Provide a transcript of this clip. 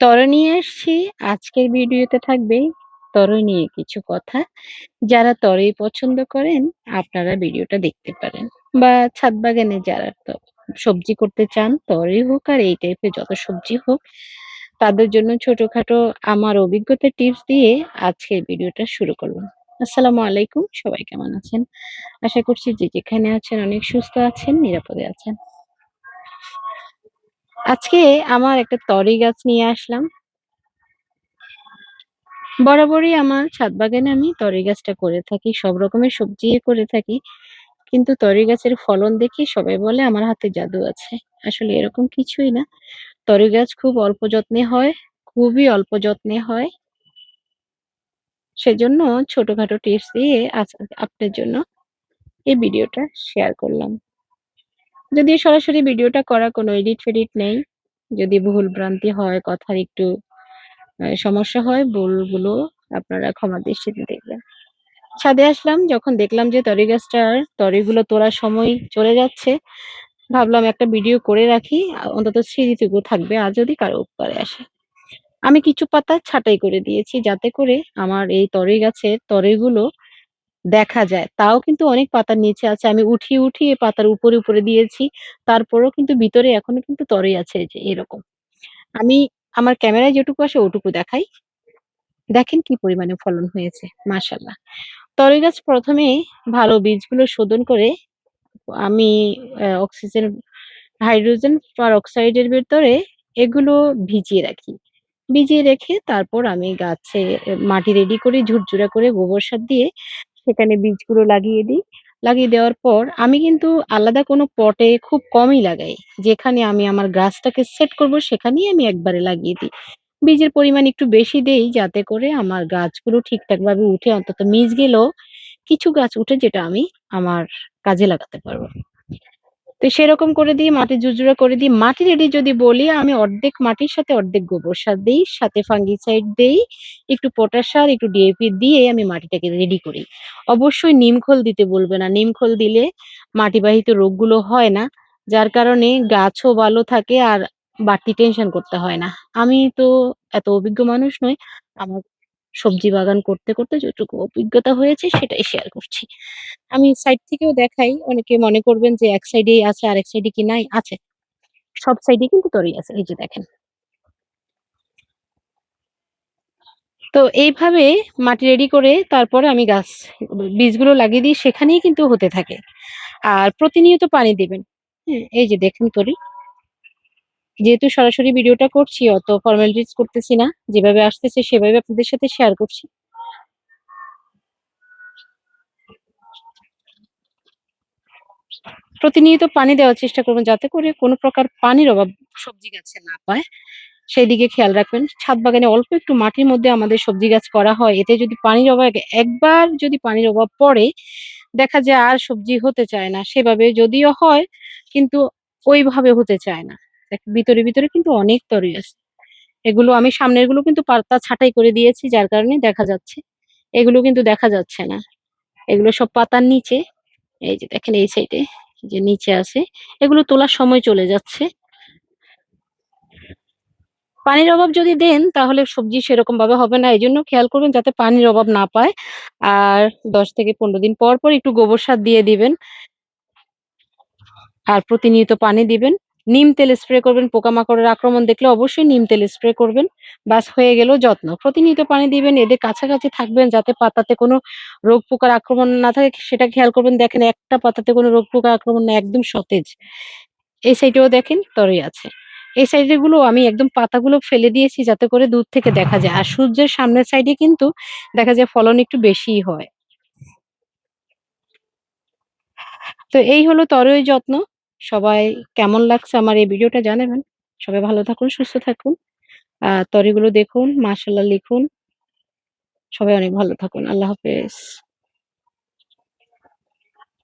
তরই নিয়ে এসছি। আজকের ভিডিওতে থাকবে তরই নিয়ে কিছু কথা। যারা তরই পছন্দ করেন আপনারা ভিডিওটা দেখতে পারেন। বা ছাদ বাগানে যারা সবজি করতে চান, তরই হোক আর এই টাইপের যত সবজি হোক, তাদের জন্য ছোটখাটো আমার অভিজ্ঞতার টিপস দিয়ে আজকের ভিডিওটা শুরু করলাম। আসসালামু আলাইকুম। সবাই কেমন আছেন? আশা করছি যে যেখানে আছেন অনেক সুস্থ আছেন, নিরাপদে আছেন। আজকে আমার একটা তরি গাছ নিয়ে আসলাম। বরাবরই আমার ছাদ বাগানে আমি তরই গাছটা করে থাকি। সব রকমের সবজি করে থাকি। কিন্তু তরই গাছের ফলন দেখে সবাই বলে আমার হাতে জাদু আছে। আসলে এরকম কিছুই না। তরই গাছ খুব অল্প যত্নে হয়, খুবই অল্প যত্নে হয়। সেজন্য ছোটখাটো টিপস দিয়ে আপনার জন্য এই ভিডিওটা শেয়ার করলাম। যদিও সরাসরি ভিডিওটা করা কোনো এডিট ফেডিট নেই। যদি ভুল ভ্রান্তি হয়, কথার একটু সমস্যা হয়, ভুলগুলো আপনারা ক্ষমা দৃষ্টিতে দেখবেন। ছাদে আসলাম যখন দেখলাম যে তরই গাছটার তরইগুলো তোলার সময় চলে যাচ্ছে, ভাবলাম একটা ভিডিও করে রাখি। অন্তত স্মৃতিটুকু থাকবে আর যদি কারও উপকারে আসে। আমি কিছু পাতা ছাঁটাই করে দিয়েছি যাতে করে আমার এই তরই গাছের তরইগুলো দেখা যায়। তাও কিন্তু অনেক পাতার নিচে আছে। আমি উঠিয়ে, উঠিয়ে পাতার উপরে, উপরে দিয়েছি। তারপরেও কিন্তু ভিতরে এখনও কিন্তু তরই আছে যে এরকম। আমি আমার ক্যামেরায় যেটুকু আসে ওটুকু দেখাই। দেখেন কি পরিমাণে ফলন হয়েছে, মাশাআল্লাহ। তরই গাছ প্রথমে ভালো বীজগুলো শোধন করে আমি অক্সিজেন, হাইড্রোজেন পারঅক্সাইড এর ভেতরে এগুলো ভিজিয়ে রাখি। ভিজিয়ে রেখে তারপর আমি গাছে মাটি রেডি করে ঝুরঝুরা করে গোবর সার দিয়ে সেখানে বীজগুলো লাগিয়ে দিই। লাগিয়ে দেওয়ার পর আমি কিন্তু আলাদা কোনো পটে খুব কমই লাগাই। যেখানে আমি আমার গাছটাকে সেট করব সেখানেই আমি একবারে লাগিয়ে দিই। বীজের পরিমাণ একটু বেশি দেই যাতে করে আমার গাছগুলো ঠিকঠাকভাবে উঠে অন্তত মিস গেলেও কিছু গাছ উঠে যেটা আমি আমার কাজে লাগাতে পারব। তো সেরকম করে দিই মাটি ঝুরঝুরা করে দিই মাটি রেডি যদি বলি আমি অর্ধেক মাটির সাথে অর্ধেক গোবর সার দিই সাথে ফাঙ্গিসাইড দেই, একটু পটাশ সার, একটু ডিএপি দিয়ে আমি মাটিটাকে রেডি করি। অবশ্যই নিমখোল দিতে বলবে না। নিমখোল দিলে মাটিবাহিত রোগগুলো হয় না। যার কারণে গাছও ভালো থাকে আর বাড়তি টেনশন করতে হয় না। আমি তো এত অভিজ্ঞ মানুষ নই। আমার সবজি বাগান করতে, করতে যতটুকু অভিজ্ঞতা হয়েছে সেটাই শেয়ার করছি। আমি সাইড থেকেও দেখাই। অনেকে মনে করবেন যে এক সাইডেই আছে আরেক সাইডে কি নাই? আছে। সব সাইডেই কিন্তু তরই আছে। এই যে দেখেন। তো এইভাবে মাটি রেডি করে তারপরে আমি গাছ বীজগুলো লাগিয়ে দিই সেখানেই কিন্তু হতে থাকে। আর প্রতিনিয়ত পানি দিবেন। হ্যাঁ? এই যে দেখেন তরই। যেহেতু সরাসরি ভিডিওটা করছি অত ফর্মালিটিস করতেছি না। যেভাবে আসতেছে সেভাবে আপনাদের সাথে শেয়ার করছি। প্রতিনিয়ত পানি দেওয়ার চেষ্টা করবেন যাতে করে কোন প্রকার পানির অভাব সবজি গাছে না পায়। সেদিকে খেয়াল রাখবেন। ছাদ বাগানে অল্প একটু মাটির মধ্যে আমাদের সবজি গাছ করা হয়। এতে যদি পানির অভাব একবার যদি পানির অভাব পড়ে, দেখা যায় আর সবজি হতে চায় না। সেভাবে যদিও হয় কিন্তু ওইভাবে হতে চায় না। ভিতরে, ভিতরে কিন্তু অনেক তরই আছে। এগুলো আমি সামনেরগুলো কিন্তু পাতা ছাঁটাই করে দিয়েছি যার কারণে দেখা যাচ্ছে। এগুলো কিন্তু দেখা যাচ্ছে না। এগুলো সব পাতার নিচে। এই যে দেখেন এই সাইডে যে নিচে আছে। এগুলো তোলার সময় চলে যাচ্ছে। পানির অভাব যদি দেন তাহলে সবজি সেরকম ভাবে হবে না। এই জন্য খেয়াল করবেন যাতে পানির অভাব না পায়। আর ১০ থেকে ১৫ দিন পর, পর একটু গোবর সার দিয়ে দিবেন। আর প্রতিনিয়ত পানি দিবেন। নিম তেল স্প্রে করবেন। পোকামাকড়ের আক্রমণ দেখলে অবশ্যই নিম তেল স্প্রে করবেন। বাস হয়ে গেল যত্ন। প্রতিনিয়ত পানি দিবেন। এদের কাছাকাছি থাকবেন যাতে পাতাতে কোনো রোগ পোকার আক্রমণ না থাকে সেটা খেয়াল করবেন। দেখেন একটা পাতাতে কোনো রোগ পোকার আক্রমণ না, একদম সতেজ। এই সাইডেও দেখেন, তরই আছে। এই সাইডেরগুলো আমি একদম পাতাগুলো ফেলে দিয়েছি যাতে করে দূর থেকে দেখা যায়। আর সূর্যের সামনের সাইডে কিন্তু দেখা যায় ফলন একটু বেশিই হয়। তো এই হলো তরই যত্ন। সবাই কেমন লাগছে আমার এই ভিডিওটা জানাবেন। সবাই ভালো থাকুন, সুস্থ থাকুন। তরিগুলো দেখুন, মাশাআল্লাহ লিখুন। সবাই অনেক ভালো থাকুন। আল্লাহ হাফেজ।